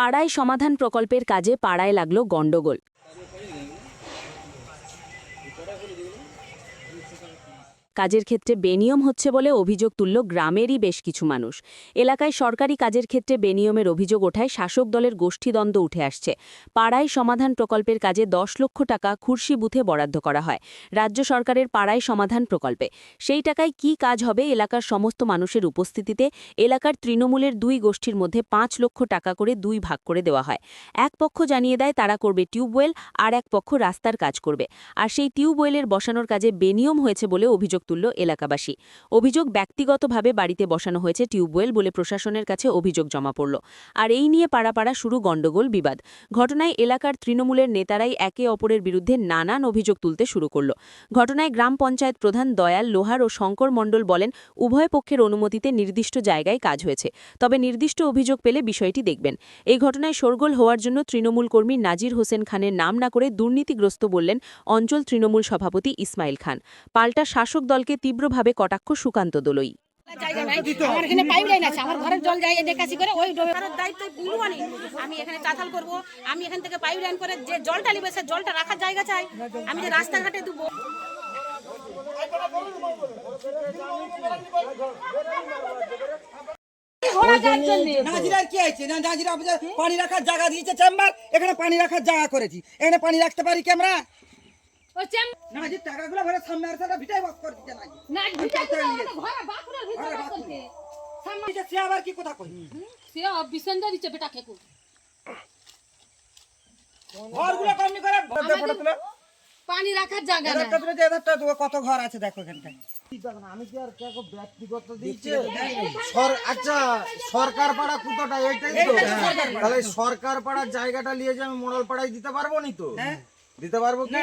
পাড়ায় সমাধান প্রকল্পের কাজে পাড়ায় লাগল গণ্ডগোল। কাজের ক্ষেত্রে বেনিয়ম হচ্ছে বলে অভিযোগ তুলল গ্রামেরই বেশ কিছু মানুষ। এলাকায় সরকারি কাজের ক্ষেত্রে বেনিয়মের অভিযোগ ওঠায় শাসক দলের গোষ্ঠীদ্বন্দ্ব উঠে আসছে। পাড়ায় সমাধান প্রকল্পের কাজে দশ লক্ষ টাকা খুরশি বুথে বরাদ্দ করা হয়। রাজ্য সরকারের পাড়ায় সমাধান প্রকল্পে। সেই টাকায় কি কাজ হবে এলাকার সমস্ত মানুষের উপস্থিতিতে? এলাকার তৃণমূলের দুই গোষ্ঠীর মধ্যে পাঁচ লক্ষ টাকা করে দুই ভাগ করে দেওয়া হয়। এক পক্ষ জানিয়ে দেয় তারা করবে টিউবওয়েল, আর এক পক্ষ রাস্তার কাজ করবে। আর সেই টিউবওয়েলের বসানোর কাজে বেনিয়ম হয়েছে বলে অভিযোগ তুলল এলাকাবাসী। অভিযোগ ব্যক্তিগতভাবে বাড়িতে বসানো হয়েছে টিউবওয়েল বলে প্রশাসনের কাছে অভিযোগ জমা পড়ল। আর এই নিয়ে পাড়াপাড়া শুরু গণ্ডগোল, বিবাদ। ঘটনায় এলাকার তৃণমূলের নেতারাই একে অপরের বিরুদ্ধে নানান অভিযোগ তুলতে শুরু করল। ঘটনায় গ্রাম পঞ্চায়েত প্রধান দয়াল লোহার ও শঙ্কর মণ্ডল বলেন, উভয় পক্ষের অনুমতিতে নির্দিষ্ট জায়গায় কাজ হয়েছে। তবে নির্দিষ্ট অভিযোগ পেলে বিষয়টি দেখবেন। এই ঘটনায় শোরগোল হওয়ার জন্য তৃণমূল কর্মী নাজির হোসেন খানের নাম না করে দুর্নীতিগ্রস্ত বললেন অঞ্চল তৃণমূল সভাপতি ইসমাইল খান। পাল্টা শাসক দলকে তীব্রভাবে কটাক্ষ সুকান্ত দোলই। আমার এখানে পাইপ আছে আমার ঘরের জল যায় নিকাশি করে ওই ডোবের দায়িত্ব নিবো আমি এখানে চাতাল করব আমি এখান থেকে পাইপ করে যে জলটা নিবে সে জলটা রাখার জায়গা চাই। আমি যে রাস্তাঘাটে দেবো কি আছে নাজিরা পানি রাখার জায়গা দিয়েছে চেম্বার এখানে পানি রাখার জায়গা করেছি। এখানে পানি রাখতে পারি কি আমরা? ও চেম নাজির টাকাগুলো ভরে সামনে আর সেটা ভিটাই বক করে দিতে নাজি না ভিতরে ঘরে বাথরুমের ভিতরে ঘরে করতে দিতে সে আবার কি কথা কই সে বিসেন্ডা দিচ্ছে বেটা কেকু ঘরগুলো কমনি করে ফটো তুলে পানি রাখার জায়গা যে কত ঘর আছে দেখো আমি কি আর কাউকে ব্যক্তিগত দিচ্ছে? আচ্ছা সরকার পাড়া কুতোটা এইটাই তো তাহলে সরকার পাড়ার জায়গাটা নিয়ে যে আমি মোড়ল পাড়ায় দিতে পারব নি তো? দিতে পারব কি?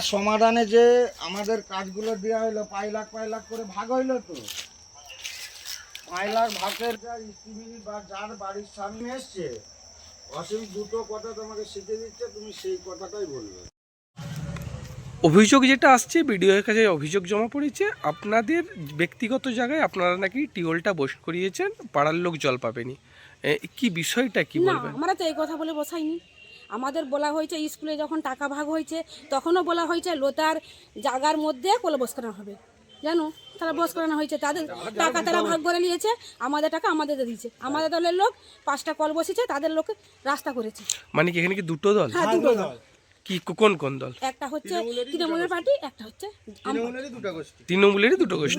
পাড়ার সমাধানে যে আমাদের কাজগুলো দেওয়া হইল পাঁচ লাখ পাঁচ লাখ করে ভাগ হইল তো। পাঁচ লাখ ভাগের যা স্ত্রী বা যার বাড়ির সামনে এসছে অসীম দুটো কথা তোমাকে শিখে দিচ্ছে তুমি সেই কথাটাই বলবে। অভিযোগ যেটা আসছে বিডিওর কাছে অভিযোগ জমা পড়েছে আপনাদের ব্যক্তিগত জায়গায় আপনারা নাকি টিওলটা বস করিয়েছেন পাড়ার লোক জল পাবেনি। কি বিষয়টা কি বলবেন? আমরা তো এই কথা বলে বসাইনি। আমাদের বলা হয়েছে স্কুলে যখন টাকা ভাগ হয়েছে তখনও বলা হয়েছে লোতার জাগার মধ্যে কলবস করানো হবে। জানো? তারা বস করানো হয়েছে। তাদের টাকা তারা ভাগ করে নিয়েছে আমাদের টাকা আমাদের দিয়েছে। আমাদের দলের লোক পাঁচটা কল বসেছে তাদের লোক রাস্তা করেছে। মানে কি এখানে কি দুটো দল? হ্যাঁ দুটো দল। কি কোন কোন দল? একটা হচ্ছে তৃণমূলের পার্টি একটা হচ্ছে তৃণমূলেরই দুটো গোষ্ঠী।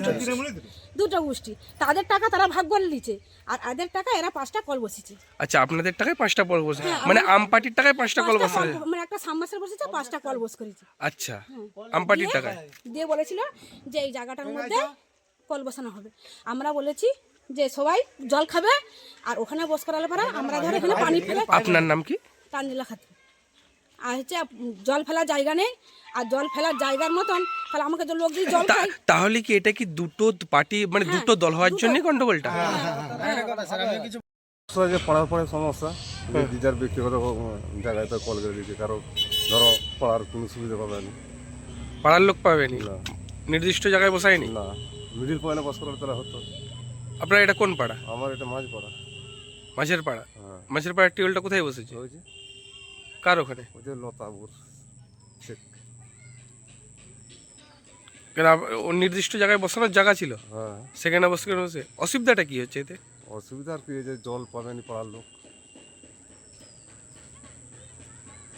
দুটো গোষ্ঠী। তাদের টাকা তারা ভাগ করে নিয়েছে আর এদের টাকা এরা পাঁচটা কল বসেছে। আচ্ছা আপনাদের টাকায় পাঁচটা কল বসে মানে আম পার্টির টাকায় পাঁচটা কল বসে মানে একটা সামমাসের বসেছে পাঁচটা কল বস করেছে। আচ্ছা আম পার্টির দিয়ে- টাকায়? দিয়ে বলেছিল যে এই জায়গাটার মধ্যে কল বসানো হবে। আমরা বলেছি যে সবাই জল খাবে আর ওখানে বস করালে পরে আমরা ধর এখানে পানি ফেলে আপনার নাম কি? তানজিলা খাতুন। আর হচ্ছে জল ফেলার জায়গা নেই। আর জল ফেলার জায়গার মতন তাহলে আমাকে যে লোক যদি জল খাই তাহলে কি এটা কি দুটো পার্টি মানে দুটো দল হওয়ার জন্য গন্ডগোলটা? সমস্যা যে পড়ার পরে সমস্যা। যার ব্যক্তিগত জায়গায় তো কল করে দিচ্ছে কারও ধরো পড়ার কোনো সুবিধা পাবে না পাড়ার লোক পাবেনি? না। নির্দিষ্ট জায়গায় বসায়নি? না। মিডিল পয়েন্টে বস করার তারা হতো। আপনার এটা কোন পাড়া? আমার এটা মাঝ পড়া মাঝের পাড়া? হ্যাঁ। মাঝের পাড়ার টিউলটা কোথায় বসেছে? ওই যে কার ওখানে? ওই যে লতাবুর শেখ। কেন ও নির্দিষ্ট জায়গায় বসানোর জায়গা ছিল? হ্যাঁ। সেখানে বসে বসে অসুবিধাটা কি হচ্ছে এতে? অসুবিধা আর কি যে জল পাবেনি পাড়ার লোক।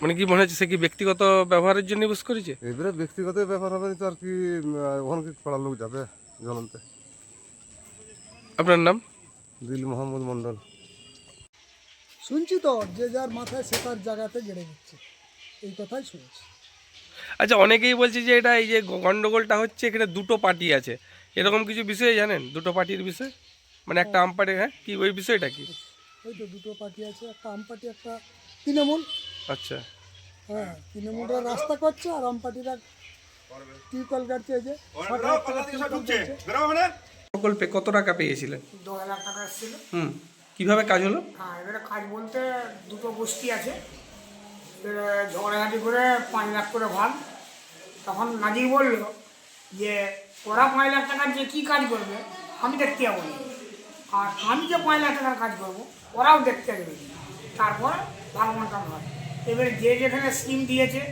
মানে কি মনে হচ্ছে সে কি ব্যক্তিগত ব্যবহারের জন্য বস করেছে? এবারে ব্যক্তিগত ব্যাপার হবে তো আর কি উম, ওখানে কি পাড়ার লোক যাবে জল আনতে আপনার নাম? দিল মোহাম্মদ মন্ডল শুনছি তো যে যার মাথায় সে তার জায়গাতে গেড়ে দিচ্ছে। এই কথাই শুনেছি। আচ্ছা অনেকেই বলছে যে এটা এই যে গন্ডগোলটা হচ্ছে এখানে দুটো পার্টি আছে। এরকম কিছু বিষয়ে জানেন দুটো পার্টির বিষয়? মানে একটা আম্পায়ার হ্যাঁ? কি ওই বিষয়টা কি? ওই তো দুটো পার্টি আছে একটা আম পার্টি একটা তৃণমূল। আচ্ছা। হ্যাঁ তৃণমূলরা রাস্তা করছে আর আম পার্টিরা টিউবওয়েল কাটছে এই যে। প্রকল্পে কত টাকা পেয়েছিলেন? দু হাজার টাকা এসেছিল। হুম। কীভাবে কাজ হলো? হ্যাঁ এবারে কাজ বলতে দুটো গোষ্ঠী আছে। ঝগড়াঝাটি করে পাঁচ লাখ করে ভাগ। তখন নাজির বলল যে, ওরা পাঁচ লাখ টাকার যে কী কাজ করবে, আমি দেখতে যাব না। আর আমি যে পাঁচ লাখ টাকার কাজ করব, ওরাও দেখতে যাবে তারপর ভাগ বন্টন হয়। এবারে যে যেখানে স্কিম দিয়েছে,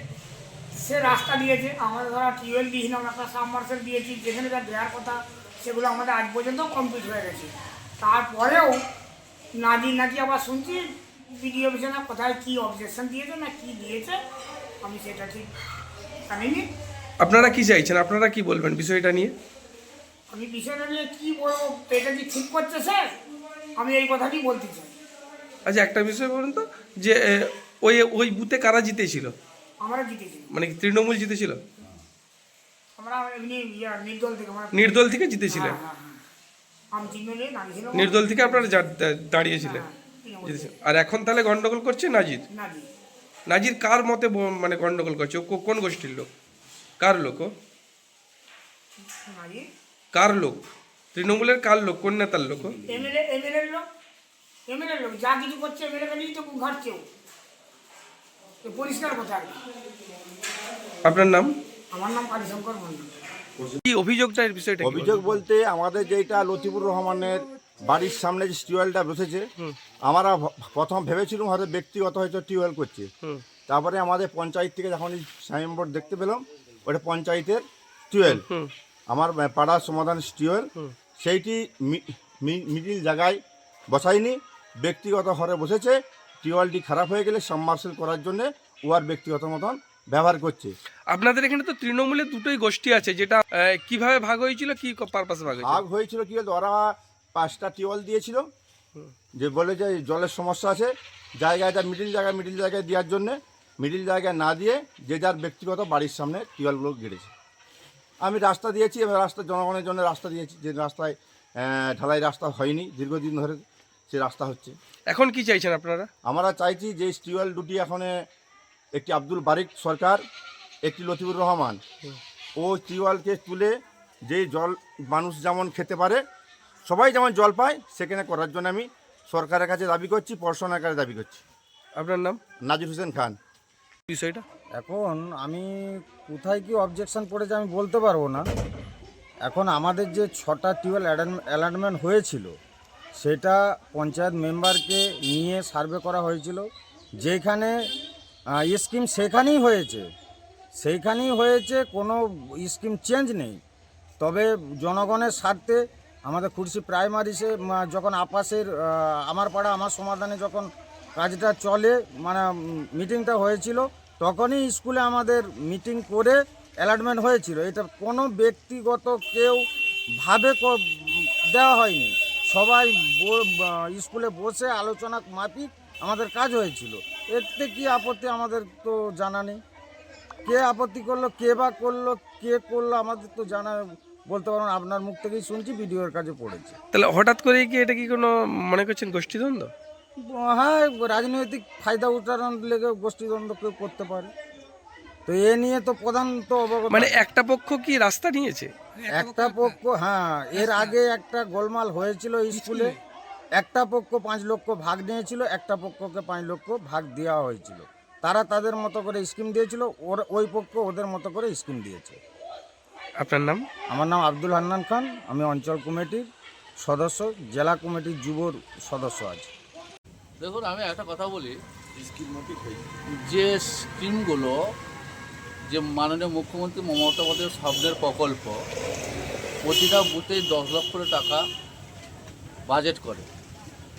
সে রাস্তা দিয়েছে। আমাদের ধরা টিউবওয়েল দিয়েছিলাম একটা সাবমার্সেল দিয়েছি, যেখানে যা দেওয়ার কথা, সেগুলো আমাদের আজ পর্যন্ত কমপ্লিট হয়ে গেছে। তারপরেও নাজি নাকি আবার শুনছি বিডিও অফিসে না কোথায় কী অবজেকশন দিয়েছে না কী দিয়েছে আমি সেটা ঠিক জানিনি। আপনারা কি চাইছেন? আপনারা কি বলবেন বিষয়টা নিয়ে? আমি বিষয়টা নিয়ে কী বলব এটা কি ঠিক করছে স্যার? আমি এই কথাটি বলতে চাই। আচ্ছা একটা বিষয় বলুন তো যে ওই ওই বুথে কারা জিতেছিল? আমরা জিতেছি মানে কি তৃণমূল জিতেছিল? আমরা এমনি নির্দল থেকে আমরা নির্দল থেকে জিতেছিলেন। নির্দল থেকে আপনারা দাঁড়িয়েছিলেন। আর এখন তাহলে গন্ডগোল করছে নাজির নাজি নাজির কার মতে মানে গন্ডগোল করছে? ও কোন গোষ্ঠীর লোক? কার লোক ও? কার লোক? তৃণমূলের কার লোক? কোন নেতার লোক যা কিছু করছে তো ঘাটছে ও। তো পরিষ্কার কথা আপনার নাম? আমার নাম কালীশঙ্কর মন্ডল কি অভিযোগটা এর বিষয়টা অভিযোগ বলতে আমাদের যেটা লতিফুর রহমানের বাড়ির সামনে যে টিউবওয়েলটা বসেছে আমরা প্রথম ভেবেছিলাম হয়তো ব্যক্তিগত হয়তো টিউবওয়েল করছে। তারপরে আমাদের পঞ্চায়েত থেকে যখন সাইনবোর্ড দেখতে পেলাম ওটা পঞ্চায়েতের টিউবওয়েল। আমার পাড়ার সমাধান টিউবওয়েল। সেইটি মিডিল জায়গায় বসায়নি ব্যক্তিগত ঘরে বসেছে টিউবওয়েলটি খারাপ হয়ে গেলে সাবমার্সেল করার জন্য ওয়ার ব্যক্তিগত মতন ব্যবহার করছে। আপনাদের এখানে তো তৃণমূলের দুটোই গোষ্ঠী আছে যেটা কীভাবে ভাগ হয়েছিল কি পারপাসে ভাগ ভাগ হয়েছিল কি বলতো ওরা পাঁচটা টিউবওয়েল দিয়েছিল যে বলে যে জলের সমস্যা আছে জায়গাটা মিডিল জায়গায় মিডিল জায়গায় দেওয়ার জন্য মিডিল জায়গায় না দিয়ে যে যার ব্যক্তিগত বাড়ির সামনে টিউবওয়েলগুলো গেড়েছে। আমি রাস্তা দিয়েছি এবার রাস্তা জনগণের জন্য রাস্তা দিয়েছি যে রাস্তায় ঢালাই রাস্তা হয়নি দীর্ঘদিন ধরে সে রাস্তা হচ্ছে। এখন কি চাইছেন আপনারা? আমরা চাইছি যে টিউবওয়েল দুটি এখন একটি আব্দুল বারিক সরকার একটি লতিফুর রহমান। ও টিউবওয়েলকে তুলে যে জল মানুষ যেমন খেতে পারে সবাই যেমন জল পায় সেখানে করার জন্য আমি সরকারের কাছে দাবি করছি প্রশাসনের কাছে দাবি করছি। আপনার নাম? নাজির হোসেন খান। বিষয়টা? এখন আমি কোথায় কি অবজেকশন পড়েছে আমি বলতে পারব না। এখন আমাদের যে ছটা টিউবওয়েল অ্যালার্টমেন্ট হয়েছিল সেটা পঞ্চায়েত মেম্বারকে নিয়ে সার্ভে করা হয়েছিল যেখানে স্কিম সেখানেই হয়েছে। সেইখানেই হয়েছে, কোনো স্কিম চেঞ্জ নেই। তবে জনগণের স্বার্থে আমাদের খুরশি প্রাইমারিসে যখন আপাসের আমার পাড়া, আমার সমাধানে যখন কাজটা চলে মানে মিটিংটা হয়েছিল, তখনই স্কুলে আমাদের মিটিং করে অ্যালার্টমেন্ট হয়েছিল। এটা কোনো ব্যক্তিগত কেউ ভাবে দেওয়া হয়নি। সবাই স্কুলে বসে আলোচনা মাফিক আমাদের কাজ হয়েছিল। এতে কি আপত্তি আমাদের তো জানা নেই। কে আপত্তি করল কে বা করল কে করল আমাদের তো জানা বলতে পারব না। আপনার মুখ থেকেই শুনছি ভিডিওর কাছে পড়েছে। তাহলে হঠাৎ করে কি এটা কি কোনো মনে করছেন গোষ্ঠীদ্বন্দ্ব? হ্যাঁ রাজনৈতিক ফায়দা উচ্চারণ লেগে গোষ্ঠীদ্বন্দ্ব কেউ করতে পারে। তো এ নিয়ে তো প্রধান তো অবগত। মানে একটা পক্ষ কি রাস্তা নিয়েছে? একটা পক্ষ হ্যাঁ এর আগে একটা গোলমাল হয়েছিল স্কুলে। একটা পক্ষ পাঁচ লক্ষ ভাগ নিয়েছিল একটা পক্ষকে পাঁচ লক্ষ ভাগ দেওয়া হয়েছিল। তারা তাদের মতো করে স্কিম দিয়েছিল ওর ওই পক্ষ ওদের মতো করে স্কিম দিয়েছে। আপনার নাম? আমার নাম আব্দুল হান্নান খান আমি অঞ্চল কমিটির সদস্য জেলা কমিটির যুবর সদস্য আছি। দেখুন আমি একটা কথা বলি। যে স্কিমগুলো যে মাননীয় মুখ্যমন্ত্রী মমতা বন্দ্যোপাধ্যায়ের স্বপ্নের প্রকল্প প্রতিটা বুথেই দশ লক্ষ করে টাকা বাজেট করে।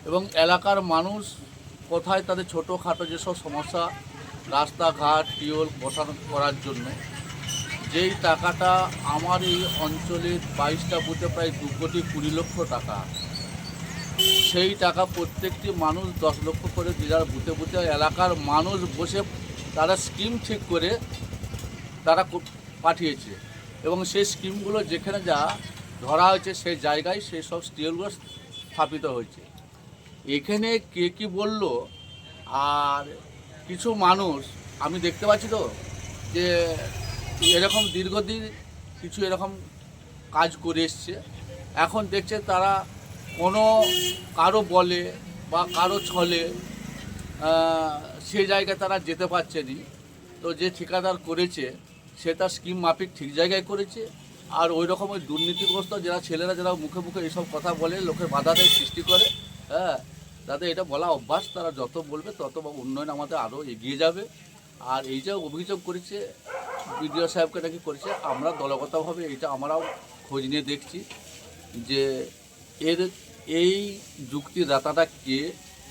এবং এলাকার মানুষ কোথায় তাদের ছোটোখাটো যেসব সমস্যা, রাস্তাঘাট টিউল বসানো করার জন্য, যেই টাকাটা আমার এই অঞ্চলের বাইশটা বুথে প্রায় দু কোটি কুড়ি লক্ষ টাকা, সেই টাকা প্রত্যেকটি মানুষ দশ লক্ষ করে যারা বুথে বুথে এলাকার মানুষ বসে তারা স্কিম ঠিক করে তারা পাঠিয়েছে। এবং সেই স্কিমগুলো যেখানে যা ধরা হয়েছে সেই জায়গায় সেই সব স্টিলগুলো স্থাপিত হয়েছে। এখানে কে কি বলল? আর কিছু মানুষ, আমি দেখতে পাচ্ছি তো, যে এরকম দীর্ঘদিন কিছু এরকম কাজ করে এসছে। এখন দেখছে তারা কোনো কারও বলে বা কারও ছলে সে জায়গায় তারা যেতে পারছে নি। তো যে ঠিকাদার করেছে, সে তার স্কিম মাফিক ঠিক জায়গায় করেছে। আর ওই রকম ওই দুর্নীতিগ্রস্ত যারা ছেলেরা, যারা মুখে মুখে এসব কথা বলে লোকের বাধা দেয় সৃষ্টি করে হ্যাঁ তাদের এটা বলা অভ্যাস, তারা যত বলবে তত উন্নয়ন আমাদের আরও এগিয়ে যাবে। আর এই যে অভিযোগ করেছে, বিডিও সাহেবকে নাকি করেছে, আমরা দলগতভাবে এটা আমরাও খোঁজ নিয়ে দেখছি যে এর এই যুক্তিদাতাটা কে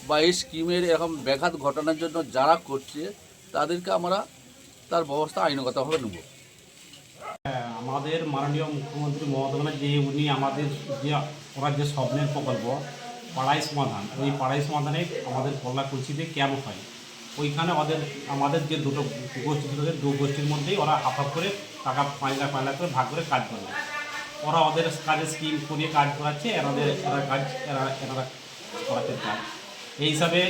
বা এই স্কিমের এরকম ব্যাঘাত ঘটানোর জন্য যারা করছে, তাদেরকে আমরা তার ব্যবস্থা আইনগতভাবে নেব। আমাদের মাননীয় মুখ্যমন্ত্রী মমতা যে উনি আমাদের যে, ওনার যে স্বপ্নের প্রকল্প পাড়াই সমাধান ওই পাড়াই সমাধানে আমাদের কল্যাকুচিতে ক্যাম্প হয়। ওইখানে ওদের আমাদের যে দুটো গোষ্ঠী ছিল দু গোষ্ঠীর মধ্যেই ওরা হাফ হাফ করে টাকা পাঁচ লাখ পাঁচ লাখ করে ভাগ করে কাজ করবে ওরা ওদের কাজে স্কিম করিয়ে কাজ করাচ্ছে এনাদের এরা কাজ এরা এনারা করাচ্ছে কাজ। এই হিসাবে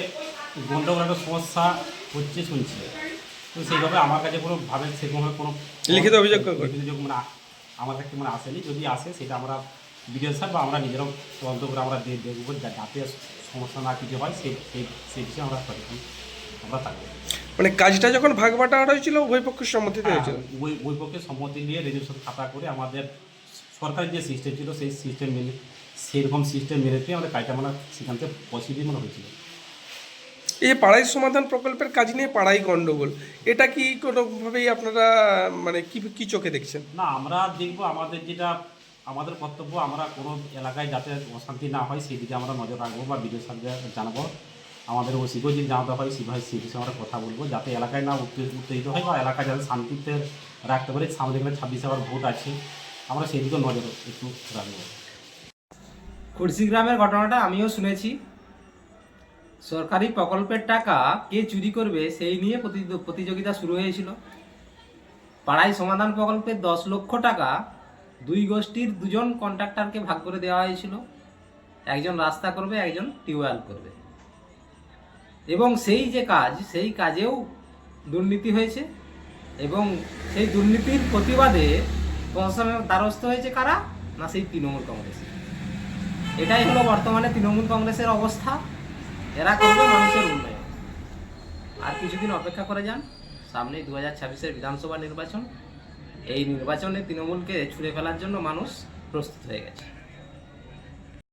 গন্ডগোল একটা সমস্যা হচ্ছে শুনছি। তো সেইভাবে আমার কাছে কোনো ভাবে সেরকমভাবে কোনো লিখিত অভিযোগ অভিযোগ মানে আমার কাছে মানে আসেনি। যদি আসে সেটা আমরা বিডিও সাহেব বা আমরা নিজেরাও তদন্ত করে আমরা দেখব যা- যাতে সমস্যা না কিছু হয় সেই সেই সেই বিষয়ে আমরা সচেতন আমরা থাকব। মানে কাজটা যখন ভাগ বাটার হয়েছিল উভয় পক্ষের সম্মতিতে হয়েছিল? বই বই পক্ষে সম্মতি নিয়ে রেজিস্ট্রেশন খাতা করে আমাদের সরকারের যে সিস্টেম ছিল সেই সিস্টেম মেনে সেরকম সিস্টেম মেনে পেয়ে আমাদের কাজটা মানে সেখান থেকে পজিটিভ মনে হয়েছিল। এই পাড়াই সমাধান প্রকল্পের কাজ নিয়ে পাড়াই গণ্ডগোল এটা কি কোনোভাবেই আপনারা মানে কি কি চোখে দেখছেন? না আমরা দেখব আমাদের যেটা আমাদের কর্তব্য আমরা কোনো এলাকায় যাতে অশান্তি না হয়, সেই দিকে আমরা নজর রাখব বা বিডিও সাহেবদের জানাব। আমাদের ওসিকেও যদি জানাতে হয় সে ভাই সেই বিষয়ে আমরা কথা বলব, যাতে এলাকায় না উত্তে- উত্তেজিত হয় বা এলাকা যাতে শান্তিতে রাখতে পারে। সামনে এখানে ছাব্বিশে আবার ভোট আছে, আমরা সেই দিকেও নজর একটু রাখব। খুরশি গ্রামের ঘটনাটা আমিও শুনেছি। সরকারি প্রকল্পের টাকা কে চুরি করবে সেই নিয়ে প্রতি- প্রতিযোগিতা শুরু হয়েছিল। পাড়াই সমাধান প্রকল্পের দশ লক্ষ টাকা দুই গোষ্ঠীর দুজন কন্ট্রাক্টরকে ভাগ করে দেওয়া হয়েছিল। একজন রাস্তা করবে, একজন টিউবওয়েল করবে। এবং সেই যে কাজ, সেই কাজেও দুর্নীতি হয়েছে এবং সেই দুর্নীতির প্রতিবাদে প্রশাসনের দ্বারস্থ হয়েছে কারা? না, সেই তৃণমূল কংগ্রেস। এটাই হলো বর্তমানে তৃণমূল কংগ্রেসের অবস্থা। এরা করবে মানুষের উন্নয়ন। আর কিছুদিন অপেক্ষা করে যান। সামনেই দু হাজার ছাব্বিশের বিধানসভা নির্বাচন। এই নির্বাচনে তৃণমূলকে ছুঁড়ে ফেলার জন্য মানুষ প্রস্তুত হয়ে গেছে।